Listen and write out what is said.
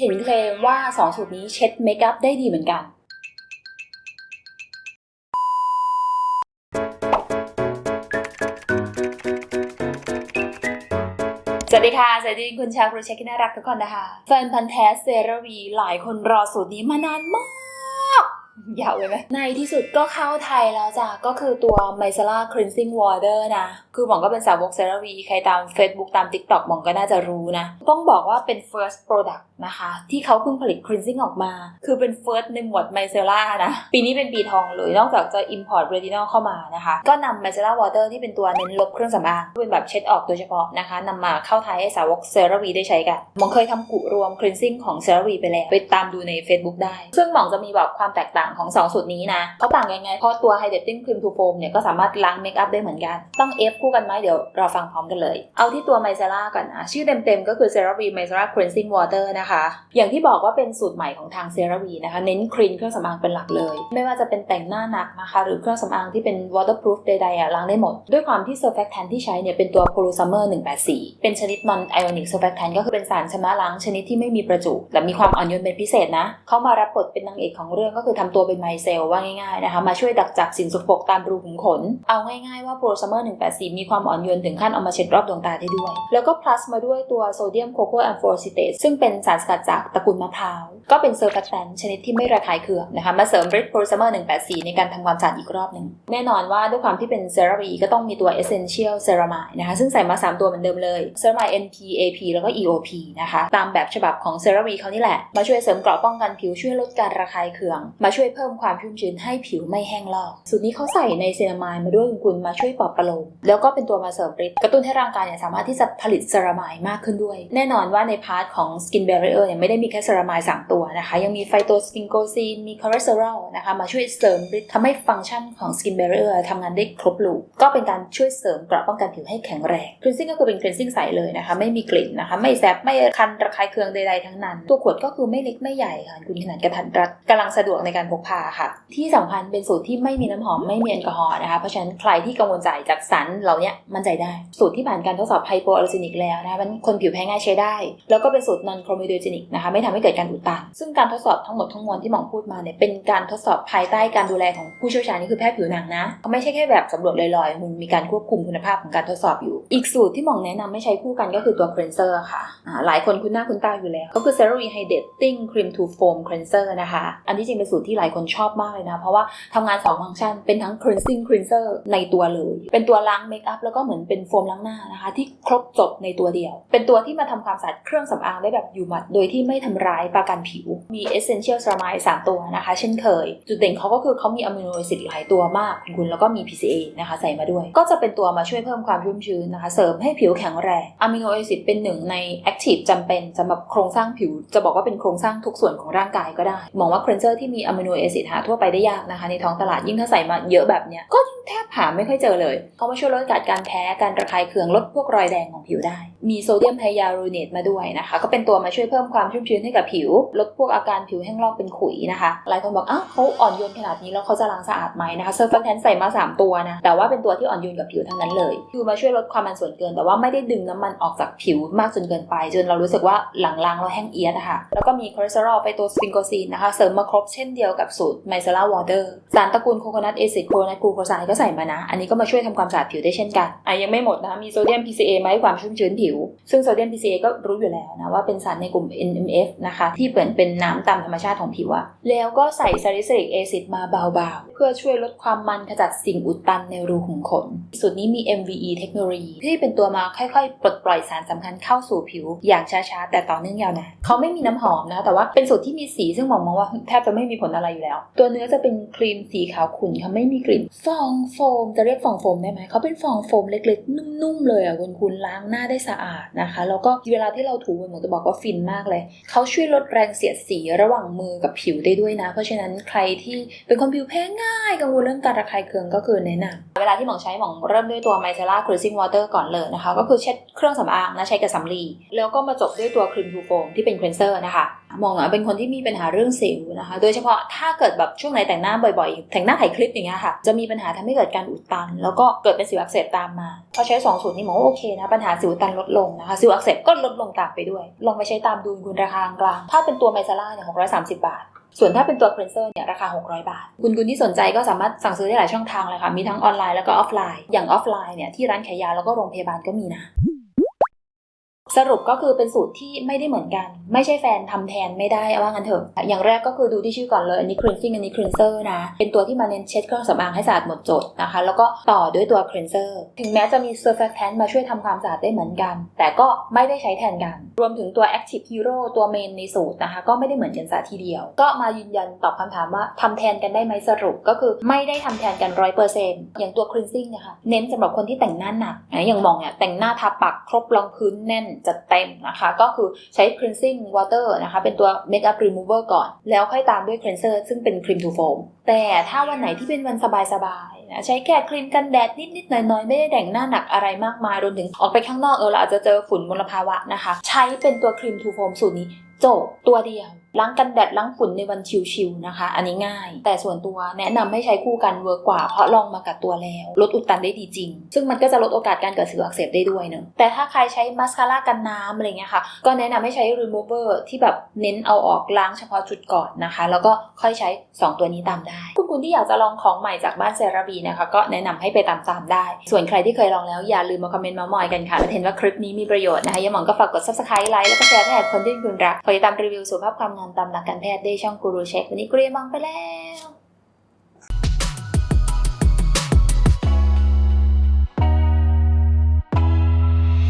เห็นเคลมว่า2สูตรนี้เช็ดเมคอัพได้ดีเหมือนกัน สวัสดีค่ะ สวัสดีคุณชาวครูเช็คที่น่ารักทุกคนนะคะ แฟนพันธ์แท้เซรวีหลายคนรอสูตรนี้มานานมากยาวเลยไหมในที่สุดก็เข้าไทยแล้วจ้ะ ก็คือตัว m i c e l l a Cleansing Water นะ คือหมองก็เป็นสาวกเซราวีใครตาม Facebook ตาม TikTok หมองก็น่าจะรู้นะ ต้องบอกว่าเป็น first product นะคะ ที่เขาเพิ่งผลิต cleansing ออกมา คือเป็น first ในหมวด m i c e l l a นะ ปีนี้เป็นปีทองเลย นอกจากจะ import retinol เข้ามานะคะ ก็นำ m i c e l l a Water ที่เป็นตัวเน้นลบเครื่องสำอางเป็นแบบเช็ดออกโดยเฉพาะนะคะนำมาเข้าไทยให้สาวกเซราวีได้ใช้กันหมองเคยทำกุรวม cleansing ของเซราวีไปแล้วไปตามดูใน Facebook ได้ ซึ่งหมองจะมีแบบความแตกต่างของ2สูตรนี้นะเขาต่างยังไงเพราะตัว hydrating cream to foam เนี่ยก็สามารถล้างเมคอัพได้เหมือนกันต้อง F คู่กันไหมเดี๋ยวเราฟังพร้อมกันเลย เอาที่ตัว m i c e l l a ก่อนนะ ชื่อเต็มๆ ก็คือ CeraVe Micellar Cleansing Water นะคะ อย่างที่บอกว่าเป็นสูตรใหม่ของทาง CeraVe นะคะ เน้นคลีนเครื่องสำอางเป็นหลักเลย ไม่ว่าจะเป็นแต่งหน้าหนักนะคะ หรือเครื่องสำอางที่เป็น waterproof ใดๆอะล้างได้หมด ด้วยความที่ surfactant ที่ใช้เนี่ยเป็นตัว Purusummer 184 เป็นชนิด non ionic surfactant ก็คือเป็นสารชำระล้างชนิดที่ไม่มีประจุและมีความอ่อนโยนเป็นพิเศษนะเขามารับบทเป็นนางเอกของเรื่องก็คือทำตัวเป็นไมเซลว่าง่ายๆนะคะมาช่วยดักจับสิ่งสกปรกตามรูขุมขน เอาง่ายๆว่า Purusummer 184มีความอ่อนโยนถึงขั้นเอามาเช็ดรอบดวงตาได้ด้วย แล้วก็ plus มาด้วยตัวโซเดียมโคโคแอมโฟซิเตสซึ่งเป็นสารสกัดจากตระกูลมะพร้าว ก็เป็นเซอร์ฟ c แ a นชนิดที่ไม่ระคายเคืองนะคะ มาเสริม Brit Purusummer 184 ในการทำความสะอาดอีกรอบหนึ่งแน่นอนว่าด้วยความที่เป็นเซรามีก็ต้องมีตัว Essential Ceramide นะคะซึ่งใส่มา 3 ตัวเหมือนเดิมเลย Ceramide NP AP แล้วก็ EOP นะคะตามแบบฉบับของเซรามีเขานี่แหละมาช่วยเสริมเกราะป้องกันผิวช่วยลดการระคายเคือง มาช่วยเพิ่มความชุ่มชื้นให้ผิวไม่แห้งลอกสูตรนี้เขาใส่ในเซรามายมาด้วยคุณมาช่วยปลอบประโลมแล้วก็เป็นตัวมาเสริมฤทธิ์กระตุ้นให้ร่างกายเนี่ยสามารถที่จะผลิตเซรามายมากขึ้นด้วย แน่นอนว่าในพาร์ทของ skin barrier เนี่ยไม่ได้มีแค่เซรามายสตัวนะคะ ยังมีไฟโตสติงโกซีนมีคอเลสเตอรอลนะคะมาช่วยเสริมฤทธิ์ทำให้ฟังก์ชันของ skin barrier ทำงานได้ครบลูปก็เป็นการช่วยเสริมเกราะป้องกันผิวให้แข็งแรง cleansing ก็คือเป็น cleansing ใสเลยนะคะไม่มีกลิ่นนะคะไม่แสบไม่คันระคายเคืองใดๆทั้งนั้น ตัวขวดก็คือไม่เล็กไม่ใหญ่ค่ะคุณขนาดกระทัดรัดกำลังสะดวกในการพกพาค่ะ ที่สำคัญเป็นสูตรที่ไม่มีน้ำหอมไม่มีแอลกอฮอล์นะคะเพราะฉะนั้นใครที่กังวลใจจากสารเหล่านี้มั่นใจได้ สูตรที่ผ่านการทดสอบไฮโปอัลซินิกแล้วนะคะมันคนผิวแพ้ง่ายใช้ได้ แล้วก็เป็นสูตร non chromidogenic นะคะไม่ทำให้เกิดการอุดตันซึ่งการทดสอบทั้งหมดทั้งมวลที่หมองพูดมาเนี่ยเป็นการทดสอบภายใต้การดูแลของผู้เชี่ยวชาญนี่คือแพทย์ผิวหนังนะเขาไม่ใช่แค่แบบสำรวจลอยๆมันมีการควบคุมคุณภาพของการทดสอบอยู่ อีกสูตรที่หมองแนะนำไม่ใช้คู่กันก็คือตัว cleanser ค่ะหลายคนคุ้นหน้าคุ้นตาอยู่แล้ว ก็คือ CeraVe Hydrating Cream to Foam Cleanser นะคะ อันที่จริงเป็นสูตรที่หลายคนชอบมากเลยนะ เพราะว่าทำงาน2ฟังก์ชันเป็นทั้ง cleansing cleanser ในตัวเลย เป็นตัวล้างเมคอัพแล้วก็เหมือนเป็นโฟมล้างหน้านะคะ ที่ครบจบในตัวเดียว เป็นตัวที่มาทำความสะอาดเครื่องสำอางได้แบบอยู่หมัด โดยที่ไม่ทำร้ายประกันผิว มี essential ceramide 3ตัวนะคะ เช่นเคย จุดเด่นเขาก็คือเขามีอะมิโนแอซิดหลายตัวมากคุณแล้วก็มี PCA นะคะใส่มาด้วย ก็จะเป็นตัวมาช่วยเพิ่มความชุ่มชื้นนะคะ เสริมให้ผิวแข็งแรงอะมิโนแอซิดเป็นหนึ่งใน active จำเป็นสำหรับโครงสร้างผิว จะบอกว่าเป็นโครงสร้างทุกส่วนของร่างกายก็ได้ มองว่า cleanser ที่มีอะมิโนแอซิดหาทั่วไปได้ยากนะคะ ในท้องตลาดยิ่งถ้าใส่มาเยอะแบบเนี้ยก็ยิ่งแทบหาไม่ค่อยเจอเลยเขามาช่วยลดการแพ้การระคายเคืองลดพวกรอยแดงของผิวได้ มีโซเดียมไฮยาลูเรตมาด้วยนะคะ ก็เป็นตัวมาช่วยเพิ่มความชุ่มชื้นให้กับผิว ลดพวกอาการผิวแห้งลอกเป็นขุยนะคะ หลายคนบอกอ้าวเขาอ่อนโยนขนาดนี้แล้วเขาจะล้างสะอาดไหมนะคะเซอร์ฟันแทนใส่มา 3 ตัวนะ แต่ว่าเป็นตัวที่อ่อนโยนกับผิวทั้งนั้นเลย คือมาช่วยลดความมันส่วนเกิน แต่ว่าไม่ได้ดึงน้ำมันออกจากผิวมากจนเกินไป จนเรารู้สึกว่าหลังล้างเราแห้งเอียดอะค่ะ แล้วก็มีคอเลสเตอรอลไฟโตสฟิงโกซีนนะคะ เสริมมาครบเช่นเดียวกับสูตรไมเซล่าวอเตอร์สารตระกูลโคโคนัทเอซิดโคโคนัทกลูโคไซด์ก็ใส่มานะ อันนี้ก็มาช่วยทำความสะอาดผิวได้เช่นกันอะยังไม่หมดนะมีโซเดียม PCA มาให้ความชุ่มชื้นผิวซึ่งโซเดียม PCA ก็รู้อยู่แล้วนะว่าเป็นสารในกลุ่ม NMF นะคะที่เหมือนเป็นน้ำตามธรรมชาติของผิวอะแล้วก็ใส่ซาลิซิลิกแอซิดมาเบาๆ เพื่อช่วยลดความมันขจัดสิ่งอุดตันในรูขุมขน สูตรนี้มี MVE เทคโนโลยีที่เป็นตัวมาค่อยๆ ปลดปล่อยสารสำคัญเข้าสู่ผิว อย่างช้าๆ แต่ต่อเนื่องยาวนานเขาไม่มีน้ำหอมนะ แต่ว่าเป็นสูตรที่มีสีซึ่งมองมองว่าแทบจะไม่มีผลอะไรอยู่แล้ว ตัวเนื้อจะเป็นครีมสีขาวขุ่นค่ะไม่มีกลิ่น ฟองโฟมจะเรียกฟองโฟมได้ไหมเขาเป็นฟองโฟมเล็กๆ นุ่มๆเลยอะคุณคุณล้างหน้าได้สะอาดนะคะ แล้วก็เวลาที่เราถูผมอจะบอกว่าฟินมากเลย เขาช่วยลดแรงเสียดสีระหว่างมือกับผิวได้ด้วยนะ เพราะฉะนั้นใครที่เป็นคนผิวแพ้ง่ายกังวลเรื่องการระคายเคืองก็คือแนะนำเวลาที่หมองใช้หมองเริ่มด้วยตัว Micellar Cleansing Water ก่อนเลยนะคะ ก็คือเช็ดเครื่องสำอางนะใช้กับสำลีแล้วก็มาจบด้วยตัวครีมทูโฟมที่เป็น cleanser นะคะมองอะเป็นคนที่มีปัญหาเรื่องสิวนะคะ โดยเฉพาะถ้าเกิดแบบช่วงไหนแต่งหน้าบ่อยๆ แต่งหน้าถ่ายคลิปอย่างเงี้ยค่ะ จะมีปัญหาทำให้เกิดการอุดตัน แล้วก็เกิดเป็นสิวอักเสบตามมา พอใช้2สูตรนี้หมอโอเคนะ ปัญหาสิวตันลดลงนะคะซิลอักเสบก็ลดลงตามไปด้วย ลองไปใช้ตามดูคุณราคากลาง ถ้าเป็นตัวไมซาร่าเนี่ยสามสิบาทส่วนถ้าเป็นตัวเครนเซอร์เนี่ยราคา 600 บาท คุณคุณที่สนใจก็สามารถสั่งซื้อได้หลายช่องทางเลยค่ะ มีทั้งออนไลน์แล้วก็ออฟไลน์ อย่างออฟไลน์เนี่ยที่ร้านขายยาแล้วก็โรงพยาบาลก็มีนะ สรุปก็คือเป็นสูตรที่ไม่ได้เหมือนกัน ไม่ใช่แฟนทำแทนไม่ได้เอาว่างั้นเถอะ อย่างแรกก็คือดูที่ชื่อก่อนเลย อันนี้ cleansing อันนี้ cleanser นะ เป็นตัวที่มาเน้นเช็ดเครื่องสำอางให้สะอาดหมดจดนะคะ แล้วก็ต่อด้วยตัว cleanser ถึงแม้จะมี surfactant มาช่วยทำความสะอาดได้เหมือนกัน แต่ก็ไม่ได้ใช้แทนกัน รวมถึงตัว active hero ตัวเมนในสูตรนะคะ ก็ไม่ได้เหมือนกันซะทีเดียว ก็มายืนยันตอบคำถามว่าทำแทนกันได้ไหมสรุปก็คือไม่ได้ทำแทนกันร้อยเปอร์เซ็นต์อย่างตัว cleansing นี่ยค่ะเน้นสำหรับคนที่แต่งหน้าหนักอย่างมองเนี่ยแต่งหน้าทาปากครบรองพื้นแน่นจัดเต็มนะคะ ก็คือใช้ cleansing water นะคะ เป็นตัว makeup remover ก่อน แล้วค่อยตามด้วย cleanser ซึ่งเป็นครีมทูโฟมแต่ถ้าวันไหนที่เป็นวันสบายๆนะใช้แค่ครีมกันแดดนิดๆหน่อยๆ ไม่ได้แต่งหน้าหนักอะไรมากมายรวมถึงออกไปข้างนอกเออเราอาจจะเจอฝุ่นมลภาวะนะคะ ใช้เป็นตัวครีมทูโฟมสูตรนี้ จบตัวเดียวล้างกันแดดล้างฝุ่นในวันชิวๆนะคะ อันนี้ง่าย แต่ส่วนตัวแนะนำให้ใช้คู่กันเวิร์กกว่า เพราะลองมากับตัวแล้ว ลดอุดตันได้ดีจริง ซึ่งมันก็จะลดโอกาสการเกิดสิวอักเสบได้ด้วยเนอะแต่ถ้าใครใช้มาสคาร่ากันน้ำอะไรเงี้ยค่ะ ก็แนะนำให้ใช้ remover ที่แบบเน้นเอาออกล้างเฉพาะจุดก่อนนะคะ แล้วก็ค่อยใช้ 2 ตัวนี้ตามได้ คุณคุณที่อยากจะลองของใหม่จากบ้านเซราบีนะคะ ก็แนะนำให้ไปตามตามๆได้ ส่วนใครที่เคยลองแล้วอย่าลืมมาคอมเมนต์มามอยกันค่ะและเห็นว่าคลิปนี้มีประโยชน์นะคะอย่าหมองก็ฝากกด subscribe ไลค์แล้วก็แชร์ให้คนที่คุณรักคอติดตามรีวิวสุขภาพความงามตามหลักการแพทย์ได้ช่องกูรูเช็ควันนี้กูเรียมังไปแล้ว